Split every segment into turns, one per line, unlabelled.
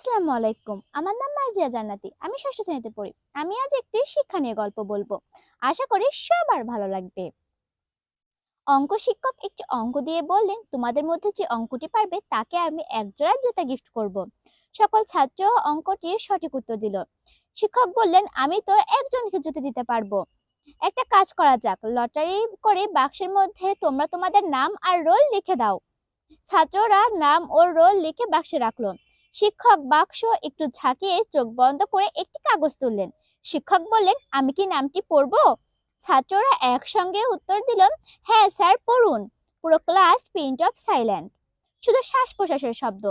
আসসালামু আলাইকুম। আমার নাম মার্জিয়া জান্নাতি। আমি ষষ্ঠ শ্রেণীতে পড়ি। আমি আজ একটি শিক্ষা নিয়ে গল্প বলব। আশা করি সবার ভালো লাগবে। অঙ্ক শিক্ষক একটি অঙ্ক দিয়ে বললেন, তোমাদের মধ্যে যে অঙ্কটি পারবে, তাকে আমি এক জোড়া জুতা গিফট করব। সকল ছাত্র অঙ্কটির সঠিক উত্তর দিল। শিক্ষক বললেন, আমি তো একজনকে জুতা দিতে পারব। একটা কাজ করা যাক। লটারি করে বাক্সের মধ্যে তোমরা তোমাদের নাম আর রোল লিখে দাও। ছাত্ররা নাম ও রোল লিখে বাক্সে রাখল। শিক্ষক বাক্স একটু ঝাঁকিয়ে চোখ বন্ধ করে একটি কাগজ তুললেন। শিক্ষক বললেন, আমি কি নামটি পড়ব? ছাত্ররা একসঙ্গে উত্তর দিল হ্যাঁ স্যার, পড়ুন। পুরো ক্লাস প্রিন্ট অফ সাইলেন্ট। শুধু শ্বাস প্রশ্বাসের শব্দ।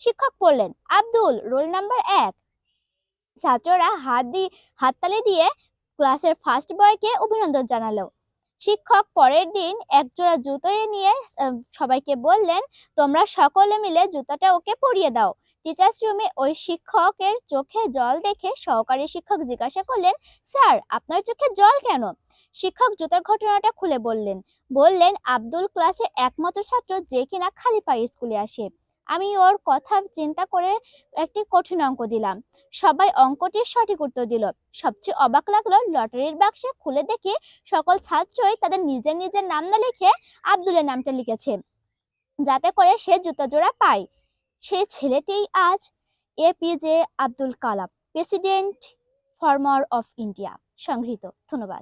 শিক্ষক পড়লেন আব্দুল, রোল নাম্বার এক। ছাত্ররা হাত দিয়ে হাততালি দিয়ে ক্লাসের ফার্স্ট বয়কে অভিনন্দন জানালো। শিক্ষক পরের দিন একজোড়া জুতো নিয়ে সবাইকে বললেন, তোমরা সকলে মিলে জুতাটা ওকে পরিয়ে দাও। টিচার্স রুমে ওই শিক্ষকের চোখে জল দেখে সহকারী শিক্ষক জিজ্ঞাসা করলেন, স্যার, আপনার চোখে জল কেন? শিক্ষক জুতার ঘটনাটা খুলে বললেন বললেন আব্দুল ক্লাসে একমাত্র ছাত্র যে কিনা খালি পায়ে স্কুলে আসে। আমি ওর কথা চিন্তা করে একটি কঠিন অঙ্ক দিলাম। সবাই অঙ্কটির সঠিক উত্তর দিল। সবচেয়ে অবাক লাগল লটারির বাক্সে খুলে দেখে সকল ছাত্রই তাদের নিজের নিজের নাম না লিখে আব্দুলের নামটা লিখেছে। যাতে করে সে জুতা জোড়া পায়। সেই ছেলেটিই আজ APJ Abdul Kalam president former of India সংগৃহীত। ধন্যবাদ।